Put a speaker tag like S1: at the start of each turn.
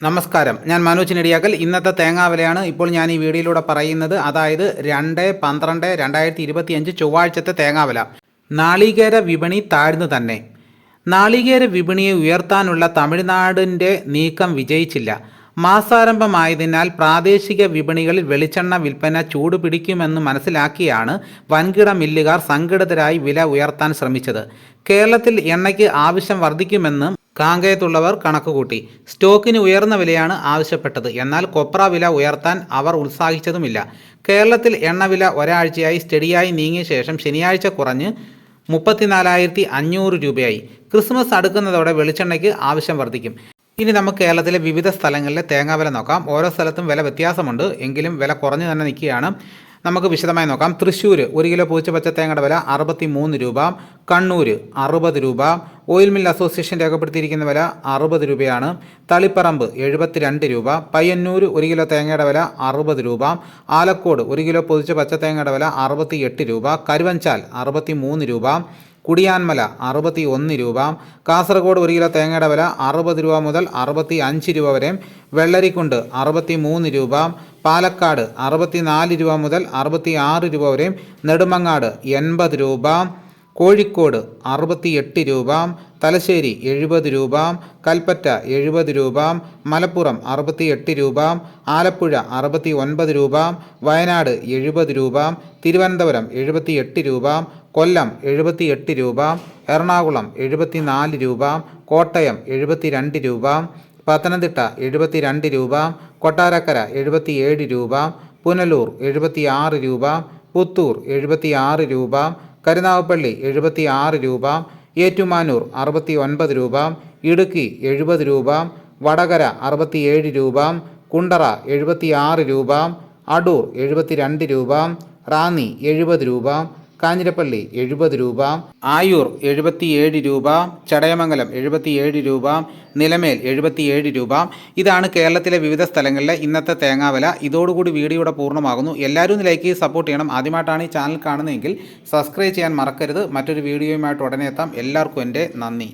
S1: നമസ്കാരം. ഞാൻ മനോജ് നെടിയാക്കൽ ഇന്നത്തെ തേങ്ങാവിലയാണ് ഇപ്പോൾ ഞാൻ ഈ വീഡിയോയിലൂടെ പറയുന്നത്. അതായത് രണ്ട് പന്ത്രണ്ട് രണ്ടായിരത്തി ഇരുപത്തി അഞ്ച് ചൊവ്വാഴ്ചത്തെ തേങ്ങാവില. നാളികേര വിപണി താഴ്ന്നു തന്നെ. നാളികേര വിപണിയെ ഉയർത്താനുള്ള തമിഴ്നാടിന്റെ നീക്കം വിജയിച്ചില്ല. മാസാരംഭമായതിനാൽ പ്രാദേശിക വിപണികളിൽ വെളിച്ചെണ്ണ വിൽപ്പന ചൂടുപിടിക്കുമെന്ന് മനസ്സിലാക്കിയാണ് വൻകിട മില്ലുകാർ സംഘടിതരായി വില ഉയർത്താൻ ശ്രമിച്ചത്. കേരളത്തിൽ എണ്ണയ്ക്ക് ആവശ്യം വർദ്ധിക്കുമെന്ന് കാങ്കയത്തുള്ളവർ കണക്കുകൂട്ടി സ്റ്റോക്കിന് ഉയർന്ന വിലയാണ് ആവശ്യപ്പെട്ടത്. എന്നാൽ കൊപ്ര വില ഉയർത്താൻ അവർ ഉത്സാഹിച്ചതുമില്ല. കേരളത്തിൽ എണ്ണവില ഒരാഴ്ചയായി സ്റ്റഡിയായി നീങ്ങിയ ശേഷം ശനിയാഴ്ച കുറഞ്ഞ് മുപ്പത്തിനാലായിരത്തി അഞ്ഞൂറ് രൂപയായി. ക്രിസ്മസ് അടുക്കുന്നതോടെ വെളിച്ചെണ്ണയ്ക്ക് ആവശ്യം വർദ്ധിക്കും. ഇനി നമുക്ക് കേരളത്തിലെ വിവിധ സ്ഥലങ്ങളിലെ തേങ്ങാവില നോക്കാം. ഓരോ സ്ഥലത്തും വില വ്യത്യാസമുണ്ട്. എങ്കിലും വില കുറഞ്ഞു തന്നെ നിൽക്കുകയാണ്. നമുക്ക് വിശദമായി നോക്കാം. തൃശ്ശൂർ ഒരു കിലോ പൂച്ച പച്ച തേങ്ങയുടെ വില അറുപത്തി മൂന്ന് രൂപ. കണ്ണൂർ അറുപത് രൂപ. ഓയിൽ മിൽ അസോസിയേഷൻ രേഖപ്പെടുത്തിയിരിക്കുന്ന വില അറുപത് രൂപയാണ്. തളിപ്പറമ്പ് എഴുപത്തിരണ്ട് രൂപ. പയ്യന്നൂർ ഒരു കിലോ തേങ്ങയുടെ വില അറുപത് രൂപ. ആലക്കോട് ഒരു കിലോ പൊതിച്ച പച്ച തേങ്ങയുടെ വില അറുപത്തി എട്ട് രൂപ. കരുവഞ്ചാൽ അറുപത്തി മൂന്ന് രൂപ. കുടിയാൻമല അറുപത്തി ഒന്ന് രൂപ. കാസർഗോഡ് ഒരു കിലോ തേങ്ങയുടെ വില അറുപത് രൂപ മുതൽ അറുപത്തി അഞ്ച് രൂപ വരെ. വെള്ളരിക്കുണ്ട് അറുപത്തി മൂന്ന് രൂപ. പാലക്കാട് അറുപത്തി നാല് രൂപ മുതൽ അറുപത്തി ആറ് രൂപ വരെയും നെടുമങ്ങാട് എൺപത് രൂപ കോഴിക്കോട് അറുപത്തി എട്ട് രൂപ തലശ്ശേരി എഴുപത് രൂപ കൽപ്പറ്റ എഴുപത് രൂപ മലപ്പുറം അറുപത്തി എട്ട് രൂപ ആലപ്പുഴ അറുപത്തി ഒൻപത് രൂപ വയനാട് എഴുപത് രൂപ തിരുവനന്തപുരം എഴുപത്തി എട്ട് രൂപ കൊല്ലം എഴുപത്തി എട്ട് രൂപ എറണാകുളം എഴുപത്തി നാല് രൂപ കോട്ടയം എഴുപത്തി രണ്ട് രൂപ പത്തനംതിട്ട എഴുപത്തി രണ്ട് രൂപ കൊട്ടാരക്കര എഴുപത്തിയേഴ് രൂപ പുനലൂർ എഴുപത്തി ആറ് രൂപ പുത്തൂർ എഴുപത്തി ആറ് രൂപ കരുനാഗപ്പള്ളി എഴുപത്തി ആറ് രൂപ ഏറ്റുമാനൂർ അറുപത്തി ഒൻപത് രൂപ ഇടുക്കി എഴുപത് രൂപ വടകര അറുപത്തിയേഴ് രൂപ കുണ്ടറ എഴുപത്തി ആറ് രൂപ അടൂർ എഴുപത്തി രണ്ട് രൂപ റാന്നി എഴുപത് രൂപ കാഞ്ഞിരപ്പള്ളി എഴുപത് രൂപ ആയൂർ എഴുപത്തിയേഴ് രൂപ ചടയമംഗലം എഴുപത്തിയേഴ് രൂപ നിലമേൽ എഴുപത്തിയേഴ് രൂപ. ഇതാണ് കേരളത്തിലെ വിവിധ സ്ഥലങ്ങളിലെ ഇന്നത്തെ തേങ്ങാവില. ഇതോടുകൂടി വീഡിയോയുടെ പൂർണമാകുന്നു. എല്ലാവരും ലൈക്ക് സപ്പോർട്ട് ചെയ്യണം. ആദ്യമായിട്ടാണ് ഈ ചാനൽ കാണുന്നതെങ്കിൽ സബ്സ്ക്രൈബ് ചെയ്യാൻ മറക്കരുത്. മറ്റൊരു വീഡിയോയുമായിട്ട് ഉടനെ എത്താം. എല്ലാവർക്കും എന്റെ നന്ദി.